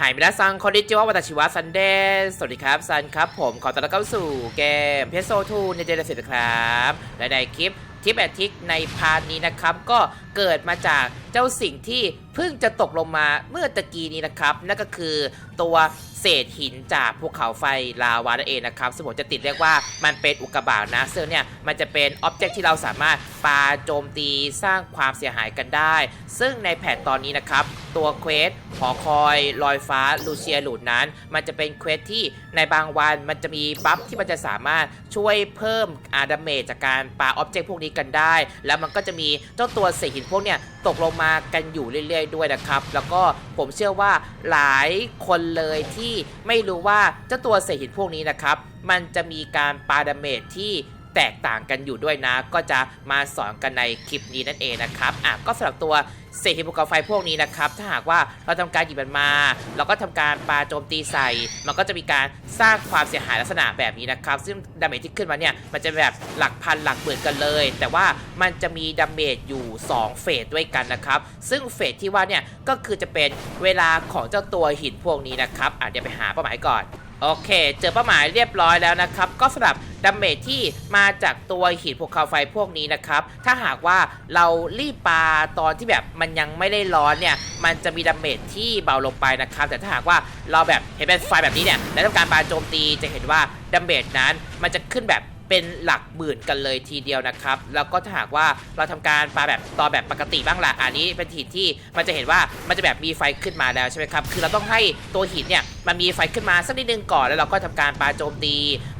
หายมินาซังคอนดิจิวะวัตชิวะซันเดย์สวัสดีครับซันครับผมขอต้อนรับเข้าสู่เกมเพโซทูในเดนสิตครับ และในคลิปทิปแอทิกในพาร์ทนี้นะครับ ก็ เกิดมาจากเจ้าสิ่งที่เพิ่งจะตกลงมาเมื่อตะกี้นี้นะครับ นั่นก็คือตัวเศษหินจากภูเขาไฟลาวานั่นเองนะครับซึ่งผมจะติดเรียกว่ามันเป็นอุกกาบาตนะซึ่งเนี่ยมันจะเป็นอ็อบเจกต์ที่เราสามารถปาโจมตีสร้างความเสียหายกันได้ ซึ่งในแผนตอนนี้นะครับ ตัวเควสหอคอยลอยฟ้าลูเชียหลุดนั้น มันจะเป็นเควสที่ในบางวันมันจะมีบัฟที่มันจะสามารถช่วยเพิ่มอาดาเมจจากการปาอ็อบเจกต์พวกนี้กันได้ แล้วมันก็จะมีเจ้าตัวเศษหินพวกเนี่ยตกลงมากันอยู่เรื่อยๆด้วยนะครับ แล้วก็ผมเชื่อว่าหลายคนเลยที่ไม่รู้ว่าเจ้าตัวเศษหินพวกนี้นะครับ มันจะมีการปาดาเมจที่ แตกต่างกันอยู่ด้วยนะ ก็จะมาสอนกันในคลิปนี้นั่นเองนะครับอะก็สำหรับตัวเศษหินภูเขาไฟพวกนี้นะครับ ถ้าหากว่าเราทำการหยิบมันมา เราก็ทำการปาโจมตีใส่ มันก็จะมีการสร้างความเสียหายลักษณะแบบนี้นะครับ ซึ่งดาเมจที่ขึ้นมาเนี่ย มันจะแบบหลักพันหลักหมื่นกันเลย แต่ว่ามันจะมีดาเมจอยู่ 2 เฟสด้วยกันนะครับ ซึ่งเฟสที่ว่าเนี่ย ก็คือจะเป็นเวลาของเจ้าตัวหินพวกนี้นะครับอะเดี๋ยวไปหาเป้าหมายก่อน โอเค เจอเป้าหมายเรียบร้อยแล้วนะครับ ก็สำหรับ ดาเมจที่มาจากตัวหินภูเขาไฟพวกนี้นะครับ ถ้าหากว่าเรารีบปาตอนที่แบบมันยังไม่ได้ร้อนเนี่ย มันจะมีดาเมจที่เบาลงไปนะครับ แต่ถ้าหากว่าเราแบบเห็นเป็นไฟแบบนี้เนี่ย แล้วทำการปาโจมตีจะเห็นว่าดาเมจนั้นมันจะขึ้นแบบ เป็นหลักหมื่นกันเลยทีเดียวนะครับ แล้วก็ถ้าหากว่าเราทำการปาแบบต่อแบบปกติบ้างละอันนี้เป็นหินที่มันจะเห็นว่ามันจะแบบมีไฟขึ้นมาแล้วใช่ไหมครับ คือเราต้องให้ตัวหินเนี่ยมันมีไฟขึ้นมาสักนิดนึงก่อนแล้วเราก็ทำการปาโจมตี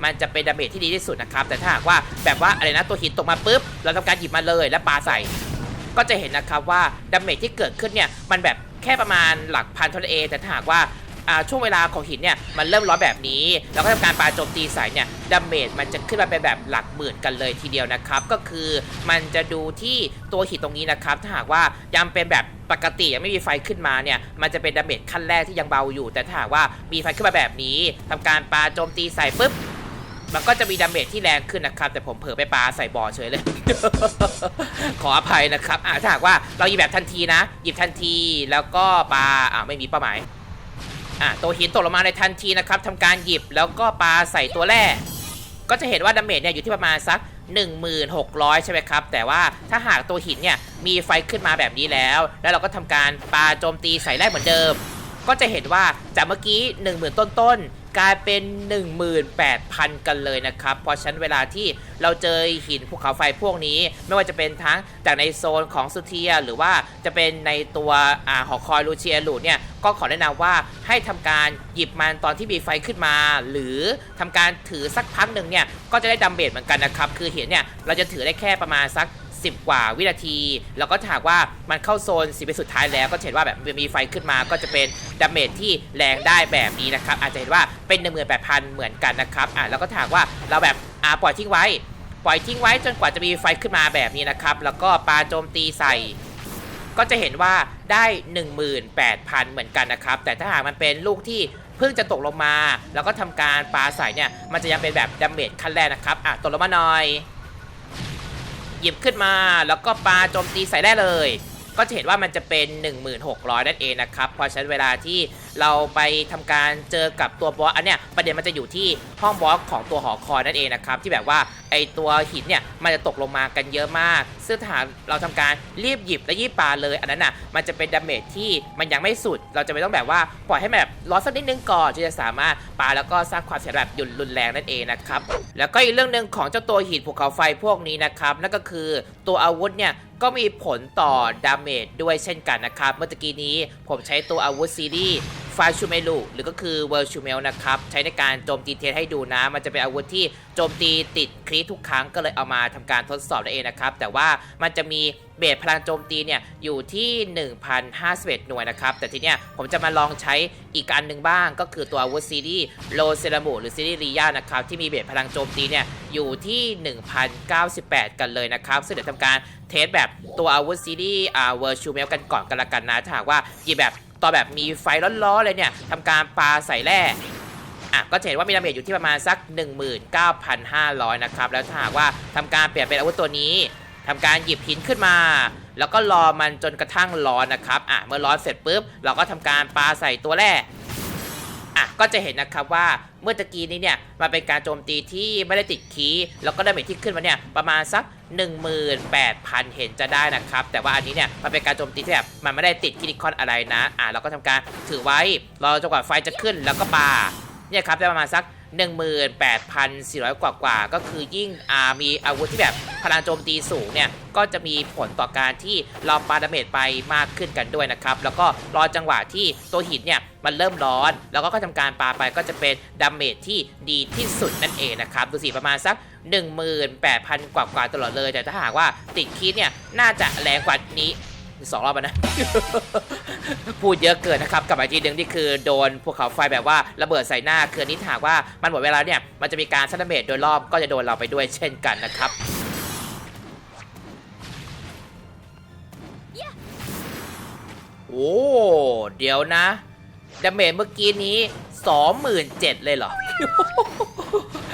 มันจะเป็นดาเมจที่ดีที่สุดนะครับ แต่ถ้าหากว่าแบบว่าอะไรนะตัวหินตกมาปุ๊บ เราทำการหยิบมาเลยแล้วปาใส่ ก็จะเห็นนะครับว่าดาเมจที่เกิดขึ้นเนี่ยมันแบบแค่ประมาณหลักพันเท่านั้นเองแต่ถ้าหากว่า ช่วงเวลาของหินเนี่ยมันเริ่มร้อนแบบนี้ แล้วก็ทำการปาโจมตีใส่เนี่ยดาเมจมันจะขึ้นมาเป็นแบบหลักหมื่นกันเลยทีเดียวนะครับ ก็คือมันจะดูที่ตัวหินตรงนี้นะครับ ถ้าหากว่ายังเป็นแบบปกติยังไม่มีไฟขึ้นมาเนี่ย มันจะเป็นดาเมจขั้นแรกที่ยังเบาอยู่ แต่ถ้าหากว่ามีไฟขึ้นมาแบบนี้ทำการปาโจมตีใส่ปุ๊บมันก็จะมีดาเมจที่แรงขึ้นนะครับ แต่ผมเผลอไปปาใส่บอเฉยเลย ขออภัยนะครับอ่าถ้าหากว่าเราหยิบแบบทันทีนะ หยิบทันทีแล้วก็ปาอ่าไม่มีเป้าหมาย อะตัวหินตกลงมาในทันทีนะครับทำการหยิบแล้วก็ปาใส่ตัวแร่ก็จะเห็นว่าดาเมจเนี่ยอยู่ที่ประมาณสัก 1600 ใช่ไหมครับ แต่ว่าถ้าหากตัวหินเนี่ยมีไฟขึ้นมาแบบนี้แล้ว แล้วเราก็ทำการปาโจมตีใส่แรกเหมือนเดิม ก็จะเห็นว่าจากเมื่อกี้ 10,000 ต้นๆ กลายเป็น 18,000 กันเลยนะครับ เพราะฉะนั้นเวลาที่เราเจอหินภูเขาไฟพวกนี้ ไม่ว่าจะเป็นทั้งจากในโซนของสุเทีย หรือว่าจะเป็นในตัวอหอคอยลูเชียลูเนี่ยก็ขอแนะนำว่าให้ทำการหยิบมันตอนที่มีไฟขึ้นมา หรือทำการถือสักพักหนึ่งเนี่ยก็จะได้ดัมเบลเหมือนกันนะครับคือหินเนี่ยเราจะถือได้แค่ประมาณสัก 10 กว่าวินาที แล้วก็ถากว่ามันเข้าโซนสิบเป็นสุดท้ายแล้วก็เห็นว่าแบบมีไฟขึ้นมาก็จะเป็นดาเมจที่แรงได้แบบนี้นะครับอาจจะเห็นว่าเป็น 18,000 เหมือนกันนะครับอะแล้วก็ถากว่าเราแบบอ่าปล่อยทิ้งไว้ ปล่อยทิ้งไว้จนกว่าจะมีไฟขึ้นมาแบบนี้นะครับแล้วก็ปาโจมตีใส่ก็จะเห็นว่าได้ 18,000 เหมือนกันนะครับ แต่ถ้าหากมันเป็นลูกที่เพิ่งจะตกลงมา แล้วก็ทำการปาใส่เนี่ย มันจะยังเป็นแบบดาเมจขั้นแรกนะครับ อะ ตกลงมาหน่อย หยิบขึ้นมา แล้วก็ปาโจมตีใส่ได้เลย ก็จะเห็นว่ามันจะเป็น 1600 นั่นเองนะครับเพราะฉะนั้นเวลาที่เราไปทำการเจอกับตัวบอสอันเนี้ยประเด็นมันจะอยู่ที่ห้องบอสของตัวหอคอยนั่นเองนะครับที่แบบว่าไอตัวหินเนี่ยมันจะตกลงมากันเยอะมาก ซึ่งถ้าหากเราทำการรีบหยิบและยีบปาเลยอันนั้นน่ะมันจะเป็นดาเมจที่มันยังไม่สุด เราจะไม่ต้องแบบว่าปล่อยให้แบบรอสักนิดนึงก่อนที่จะสามารถปาแล้วก็สร้างความเสียหายแบบหยุดรุนแรงนั่นเองนะครับแล้วก็อีกเรื่องหนึ่งของเจ้าตัวหินภูเขาไฟพวกนี้นะครับนั่นก็คือตัวอาวุธเนี่ยก็มีผลต่อดาเมจด้วยเช่นกันนะครับ เมื่อกี้นี้ผมใช้ตัวอาวุธซีรีส์ ฟาชูเมลูหรือก็คือเวอร์ชูเมลนะครับ ใช้ในการโจมตีเทสให้ดูนะ มันจะเป็นอาวุธที่โจมตีติดคริทุกครั้งก็เลยเอามาทำการทดสอบนั่นเองนะครับ แต่ว่ามันจะมีเบสพลังโจมตีเนี่ยอยู่ที่ 1,051 หน่วยนะครับ แต่ทีเนี้ยผมจะมาลองใช้อีกอันหนึ่งบ้างก็คือตัวอาวุธซีรีส์โลเซรามูหรือซีรีส์รียานะครับ ที่มีเบสพลังโจมตีเนี่ยอยู่ที่ 1,098 กันเลยนะครับ ซึ่งเดี๋ยวทำการเทสแบบตัวอาวุธซีรีส์อ่าเวอร์ชูเมลกันก่อนกันละกันนะถ้าหากว่าหยิบแบบ ตอแบบมีไฟร้อนๆเลยเนี่ยทำการปาใส่แร่อะก็จะเห็นว่ามีดาเมจอยู่ที่ประมาณสัก 19,500 นะครับ แล้วถ้าหากว่าทำการเปลี่ยนเป็นอาวุธตัวนี้ทำการหยิบหินขึ้นมา แล้วก็รอมันจนกระทั่งร้อนนะครับ อะ เมื่อร้อนเสร็จปุ๊บ เราก็ทำการปาใส่ตัวแร่ อะก็จะเห็นนะครับว่าเมื่อตะกี้นี้เนี่ยมันเป็นการโจมตีที่ไม่ได้ติดคีย์แล้วก็ได้เมจที่ขึ้นมาเนี่ยประมาณสัก 18,000 เห็นจะได้นะครับ แต่ว่าอันนี้เนี่ยมันเป็นการโจมตีที่แบบมันไม่ได้ติดคินิคอนอะไรนะอะเราก็ทำการถือไว้รอจนกว่าไฟจะขึ้นแล้วก็ปาเนี่ยครับได้ประมาณสัก 18,400 กว่ากว่าก็คือยิ่งมีอาวุธที่แบบพลังโจมตีสูงเนี่ย ก็จะมีผลต่อการที่เราปาดาเมจไปมากขึ้นกันด้วยนะครับ แล้วก็รอจังหวะที่ตัวหินเนี่ยมันเริ่มร้อน แล้วก็ทำการปาไปก็จะเป็นดาเมจที่ดีที่สุดนั่นเองนะครับ ดูสิประมาณสัก 18,000 กว่ากว่าตลอดเลย แต่ถ้าหากว่าติดคีดเนี่ย น่าจะแรงกว่านี้ สองรอบนะ พูดเยอะเกินนะครับกับมาอีกทีหนึ่งนี่คือโดนภูเขาไฟแบบว่าระเบิดใส่หน้าคือนนี้ถากว่ามันหมดเวลาเนี่ย มันจะมีการซัดเมจโดยรอบก็จะโดนเราไปด้วยเช่นกันนะครับโอ้เดี๋ยวนะดาเมจเมื่อกี้นี้ 27,000 เลยเหรอ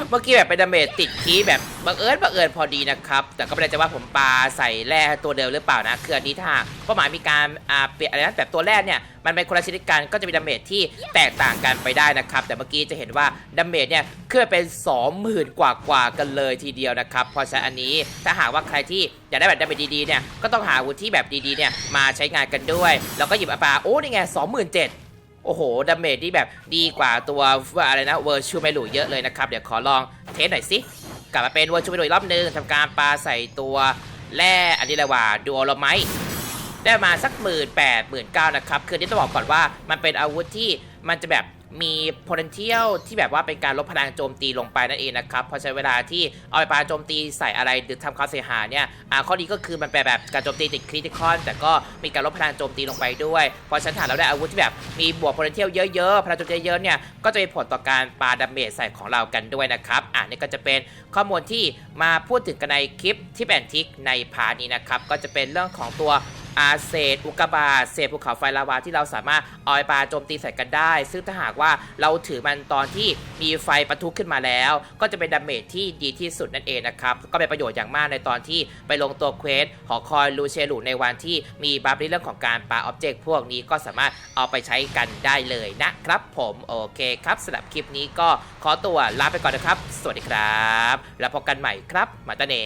เมื่อกี้แบบเป็นดาเมจติดคีแบบบังเอิญบังเอิญพอดีนะครับ แต่ก็ไม่ได้จะว่าผมปาใส่แร่ตัวเดิมหรือเปล่านะคืออันนี้ถ้าเป้าหมายมีการอ่าเปลี่ยนอะไรนะแบบตัวแรกเนี่ยมันเป็นคนละชนิดกันก็จะมีดาเมจที่แตกต่างกันไปได้นะครับ แต่เมื่อกี้จะเห็นว่าดาเมจเนี่ยขึ้นไปเป็น 20,000 กว่ากว่ากันเลยทีเดียวนะครับเพราะฉะนั้นอันนี้ถ้าหากว่าใครที่อยากได้แบบดาเมจดีๆเนี่ยก็ต้องหาอาวุธที่แบบดีๆเนี่ยมาใช้งานกันด้วย แล้วก็หยิบอาปาโอ้นี่ไง27,000 โอ้โหดาเมจที่แบบดีกว่าตัวอะไรนะเวอร์ชูเมลูเยอะเลยนะครับ เดี๋ยวขอลองเทสหน่อยสิ กลับมาเป็นเวอร์ชูเมลูอีกรอบนึงทำการปาใส่ตัวแร่อันนี้เลยว่าดูอลไมได้มาสักหมื่นแปดหมื่นเก้านะครับ คือที่ต้องบอกก่อนว่ามันเป็นอาวุธที่มันจะแบบ มี potential ที่แบบว่าเป็นการลดพลังโจมตีลงไปนั่นเองนะครับเพราะใช้เวลาที่เอาไปปาโจมตีใส่อะไรหรือทำความเสียหายเนี่ยอ่าข้อดีก็คือมันเป็นแบบการโจมตีติดคริติคอนแต่ก็มีการลดพลังโจมตีลงไปด้วย เพราะฉะนันถ้าเราได้อาวุธที่แบบมีบวก potential เยอะๆพลังโจมตีเยอะเนี่ยก็จะมีผลต่อการปาดาเมจใส่ของเรากันด้วยนะครับอ่านี่ก็จะเป็นข้อมูลที่มาพูดถึงกันในคลิปที่แอนทิกในพาร์ทนี้นะครับก็จะเป็นเรื่องของตัว อาเศษอุกกาบาตเศษภูเขาไฟลาวาที่เราสามารถเอาไปปาโจมตีใส่กันได้ ซึ่งถ้าหากว่าเราถือมันตอนที่มีไฟปะทุขึ้นมาแล้ว ก็จะเป็นดาเมจที่ดีที่สุดนั่นเองนะครับ ก็เป็นประโยชน์อย่างมากในตอนที่ไปลงตัวเควสหอคอยลูเชลูในวันที่มีบัฟในเรื่องของการปาอ็อบเจกต์พวกนี้ก็สามารถเอาไปใช้กันได้เลยนะครับผมโอเคครับสำหรับคลิปนี้ก็ขอตัวลาไปก่อนนะครับ สวัสดีครับ แล้วพบกันใหม่ครับ มาตาเน